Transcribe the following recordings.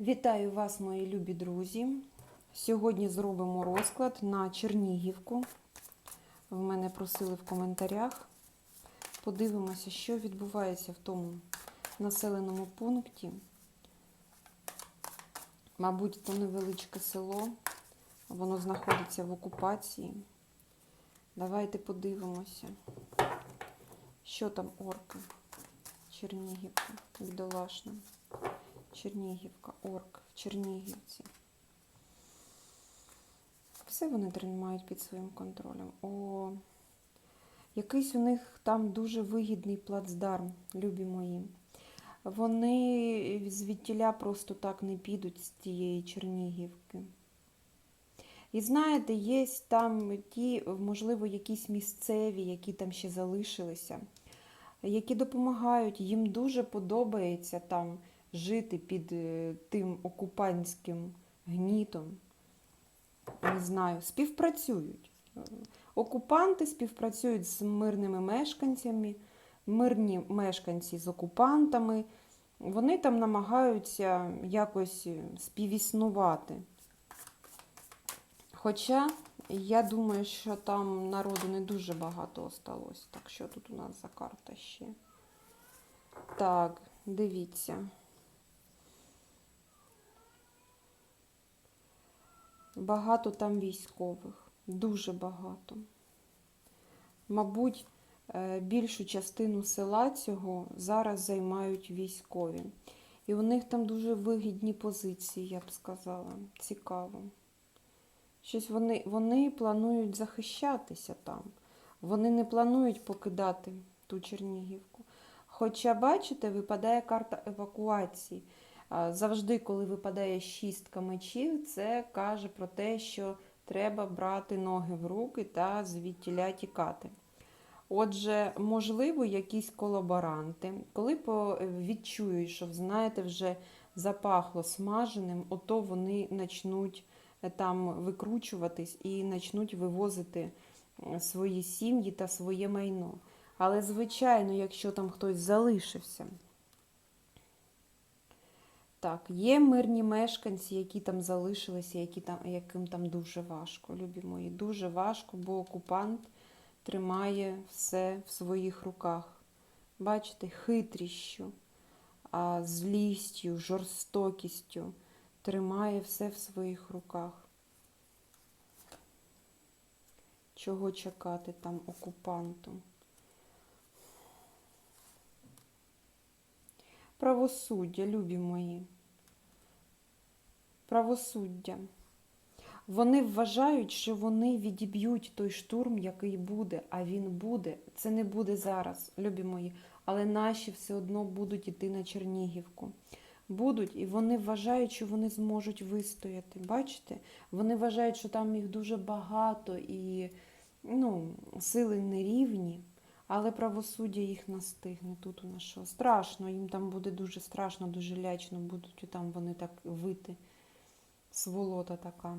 Вітаю вас, мої любі друзі. Сьогодні зробимо розклад на Чернігівку. В мене просили в коментарях. Подивимося, що відбувається в тому населеному пункті. Мабуть, то невеличке село. Воно знаходиться в окупації. Давайте подивимося, що там орки. Чернігівка, бідолашна. Чернігівка, орк в Чернігівці. Все вони тримають під своїм контролем. О, якийсь у них там дуже вигідний плацдарм, любі мої. Вони звідтіля просто так не підуть з тієї Чернігівки. І знаєте, є там ті, можливо, якісь місцеві, які там ще залишилися, які допомагають, їм дуже подобається там жити під е, тим окупантським гнітом. Не знаю, співпрацюють. Окупанти співпрацюють з мирними мешканцями, мирні мешканці з окупантами. Вони там намагаються якось співіснувати. Хоча я думаю, що там народу не дуже багато осталось. Так що тут у нас за карта ще? Так, дивіться. Багато там військових, дуже багато. Мабуть, е, більшу частину села цього зараз займають військові. І у них там дуже вигідні позиції, я б сказала. Цікаво. Щось вони, вони планують захищатися там. Вони не планують покидати ту Чернігівку. Хоча, бачите, випадає карта евакуації. Завжди, коли випадає шістка мечів, це каже про те, що треба брати ноги в руки та звідтіля тікати. Отже, можливо, якісь колаборанти, коли відчують, що знаєте, вже запахло смаженим, ото вони почнуть е, там викручуватись і почнуть вивозити е, свої сім'ї та своє майно. Але, звичайно, якщо там хтось залишився, так, є мирні мешканці, які там залишилися, які там, яким там дуже важко, любі мої, дуже важко, бо окупант тримає все в своїх руках. Бачите, хитрістю, злістю, жорстокістю тримає все в своїх руках. Чого чекати там окупанту? Правосуддя, любі мої. Правосуддя. Вони вважають, що вони відіб'ють той штурм, який буде, а він буде. Це не буде зараз, любі мої, але наші все одно будуть іти на Чернігівку. Будуть, і вони вважають, що вони зможуть вистояти. Бачите? Вони вважають, що там їх дуже багато і ну, сили нерівні. Але правосуддя їх настигне. Тут у нас що? Страшно, їм там буде дуже страшно, дуже лячно, будуть там вони так вити. Сволота така.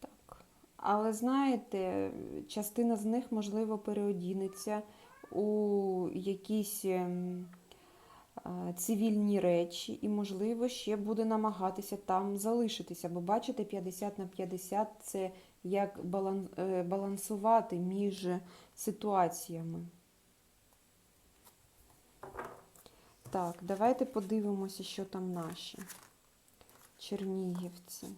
Так. Але знаєте, частина з них, можливо, переодінеться у якісь ем, цивільні речі, і, можливо, ще буде намагатися там залишитися. Бо бачите, 50 на 50 це як е, балансувати між ситуаціями. Так, давайте подивимося, що там наші чернігівці.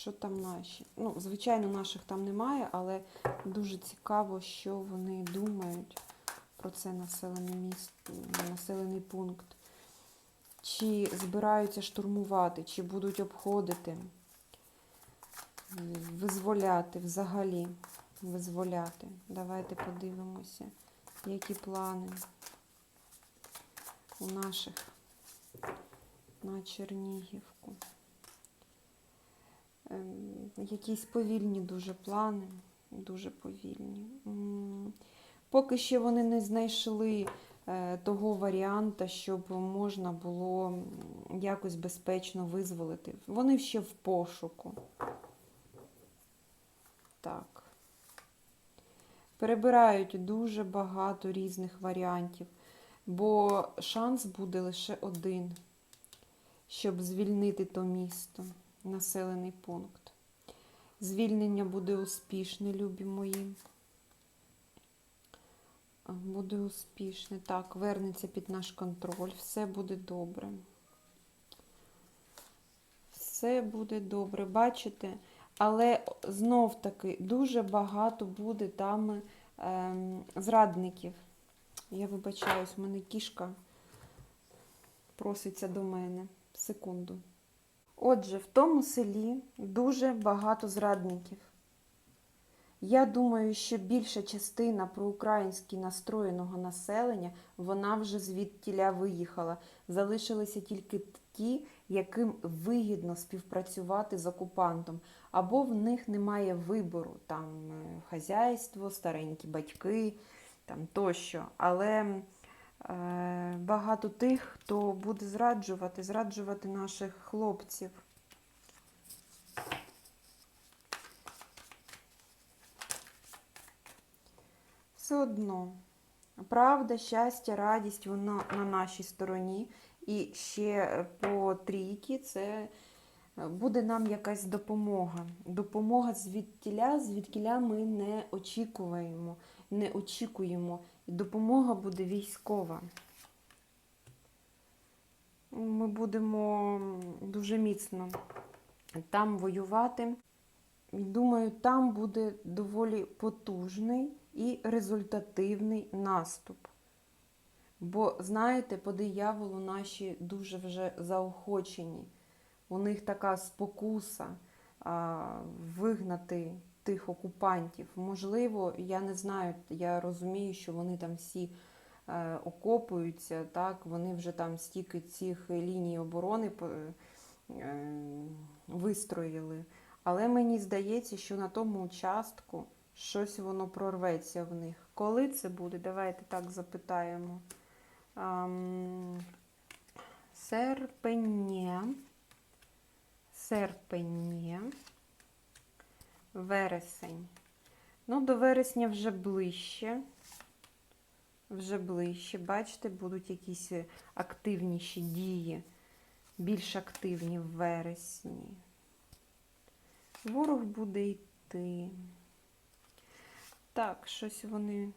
Що там наші? Ну, звичайно, наших там немає, але дуже цікаво, що вони думають про це населене місто, населений пункт. Чи збираються штурмувати, чи будуть обходити, визволяти взагалі, визволяти. Давайте подивимося, які плани у наших на Чернігівку. Ем, Якісь повільні дуже плани, дуже повільні. Поки ще вони не знайшли е, того варіанта, щоб можна було якось безпечно визволити. Вони ще в пошуку. Так. Перебирають дуже багато різних варіантів, бо шанс буде лише один, щоб звільнити то місто, населений пункт. Звільнення буде успішне, любі мої. Буде успішне. Так, вернеться під наш контроль. Все буде добре. Все буде добре, бачите? Але знов таки дуже багато буде там ем, зрадників. Я вибачаюсь, в мене кішка проситься до мене. Секунду. Отже, в тому селі дуже багато зрадників. Я думаю, що більша частина проукраїнськи настроєного населення, вона вже звідтіля виїхала. Залишилися тільки ті, яким вигідно співпрацювати з окупантом, або в них немає вибору, там е, хазяйство, старенькі батьки там тощо. Але багато тих, хто буде зраджувати, зраджувати наших хлопців. Все одно. Правда, щастя, радість, воно на нашій стороні. І ще по трійки це е, буде нам якась допомога. Допомога звідтіля, звідкіля ми не очікуємо, не очікуємо. І допомога буде військова. Ми будемо дуже міцно там воювати. Думаю, там буде доволі потужний і результативний наступ. Бо, знаєте, по дияволу наші дуже вже заохочені. У них така спокуса а, вигнати тих окупантів. Можливо, я не знаю, я розумію, що вони там всі е, окопуються, так, вони вже там стільки цих ліній оборони е, вистроїли. Але мені здається, що на тому участку щось воно прорветься в них. Коли це буде? Давайте так запитаємо. Ам, Серпення. Серпення. Вересень. Ну, до вересня вже ближче. Вже ближче. Бачите, будуть якісь активніші дії, більш активні в вересні. Ворог буде йти. Так, щось вони.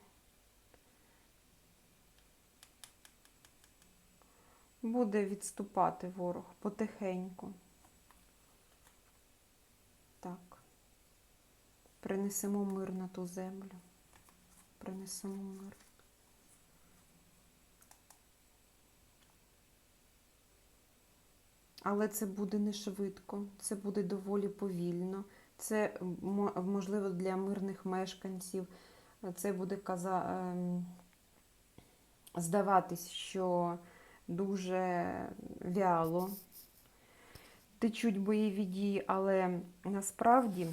Буде відступати ворог потихеньку. Так. Принесемо мир на ту землю. Принесемо мир. Але це буде не швидко, це буде доволі повільно. Це можливо для мирних мешканців. Це буде каза... ем, здаватись, що дуже вяло течуть бойові дії, але насправді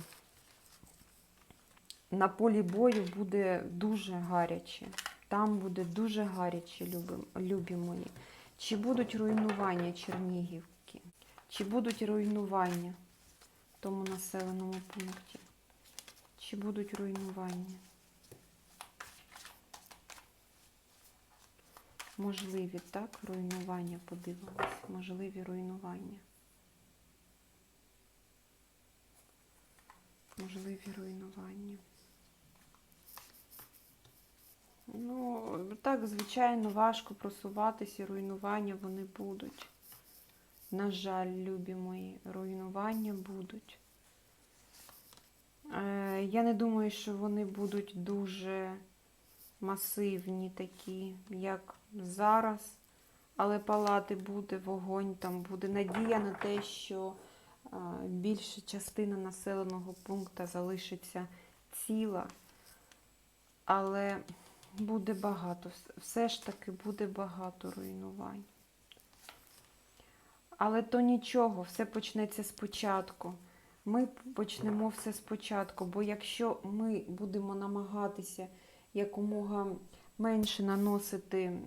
на полі бою буде дуже гаряче. Там буде дуже гаряче, любі, любі мої. Чи будуть руйнування Чернігівки? Чи будуть руйнування в тому населеному пункті? Чи будуть руйнування? Можливі, так, руйнування подивимось. Можливі руйнування. Можливі руйнування. Ну, так, звичайно, важко просуватися, руйнування вони будуть. На жаль, любі мої, руйнування будуть. Е, я не думаю, що вони будуть дуже масивні такі, як зараз. Але палати буде, вогонь там буде. Надія на те, що е, більша частина населеного пункту залишиться ціла. Але буде багато, все ж таки буде багато руйнувань. Але то нічого, все почнеться спочатку. Ми почнемо все спочатку, бо якщо ми будемо намагатися якомога менше наносити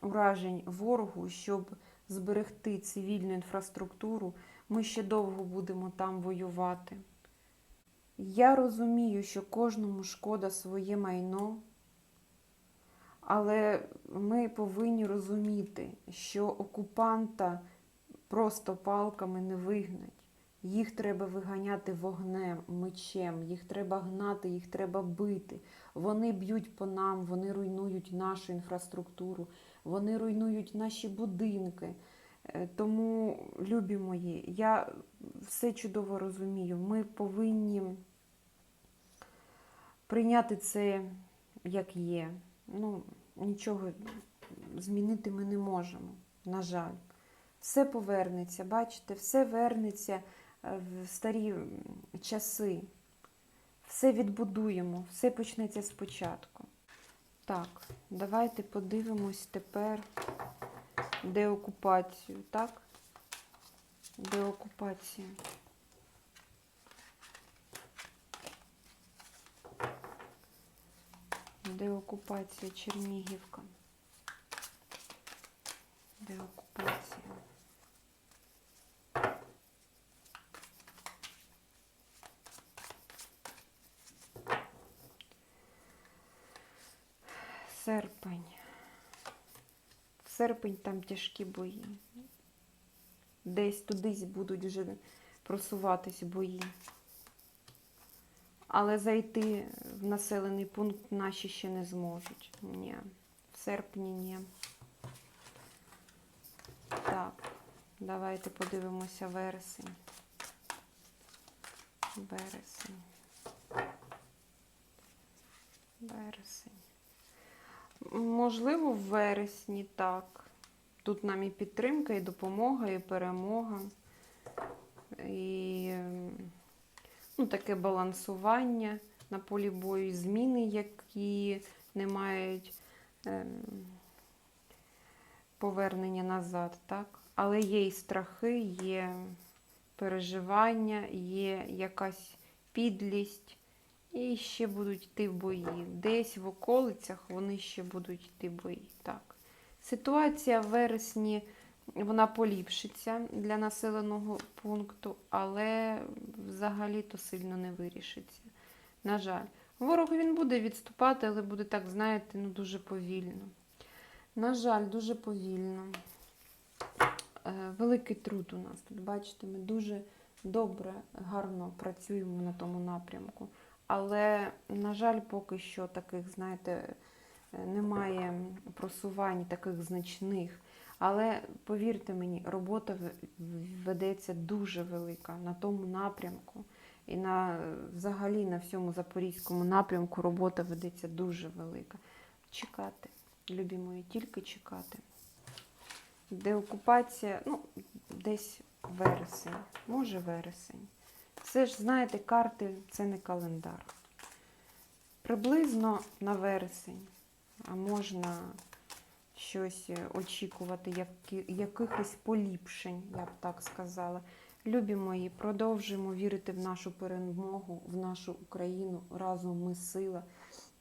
уражень ворогу, щоб зберегти цивільну інфраструктуру, ми ще довго будемо там воювати. Я розумію, що кожному шкода своє майно, але ми повинні розуміти, що окупанта просто палками не вигнать. Їх треба виганяти вогнем, мечем, їх треба гнати, їх треба бити. Вони б'ють по нам, вони руйнують нашу інфраструктуру, вони руйнують наші будинки. Е, Тому, любі мої, я все чудово розумію. Ми повинні прийняти це як є. Ну, нічого змінити ми не можемо, на жаль. Все повернеться, бачите, все вернеться е, в старі часи. Все відбудуємо, все почнеться спочатку. Так, давайте подивимось тепер деокупацію, так? Деокупацію. Деокупація Чернігівка. Деокупація. Серпень. Серпень там тяжкі бої. Десь тудись будуть вже просуватись бої. Але зайти в населений пункт наші ще не зможуть. Ні. В серпні ні. Так, давайте подивимося вересень. Вересень. Вересень. Можливо, в вересні так. Тут нам і підтримка, і допомога, і перемога. І ем, ну, таке балансування на полі бою, зміни, які не мають ем, повернення назад, так? Але є і страхи, є переживання, є якась підлість, і ще будуть йти бої. Десь в околицях вони ще будуть йти бої. Так. Ситуація в вересні вона поліпшиться для населеного пункту, але взагалі-то сильно не вирішиться. На жаль, ворог він буде відступати, але буде так, знаєте, ну дуже повільно. На жаль, дуже повільно. Е, Великий труд у нас тут, бачите, ми дуже добре, гарно працюємо на тому напрямку. Але, на жаль, поки що таких, знаєте, е, немає просувань таких значних. Але повірте мені, робота ведеться дуже велика на тому напрямку. І на взагалі на всьому запорізькому напрямку робота ведеться дуже велика. Чекати, любі мої, тільки чекати. Деокупація, ну, десь вересень, може вересень. Це ж, знаєте, карти це не календар. Приблизно на вересень, а можна щось е, очікувати, які, якихось поліпшень, я б так сказала. Любі мої, продовжуємо вірити в нашу перемогу, в нашу Україну. Разом ми сила,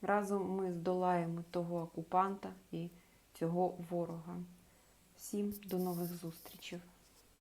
разом ми здолаємо того окупанта і цього ворога. Всім до нових зустрічей!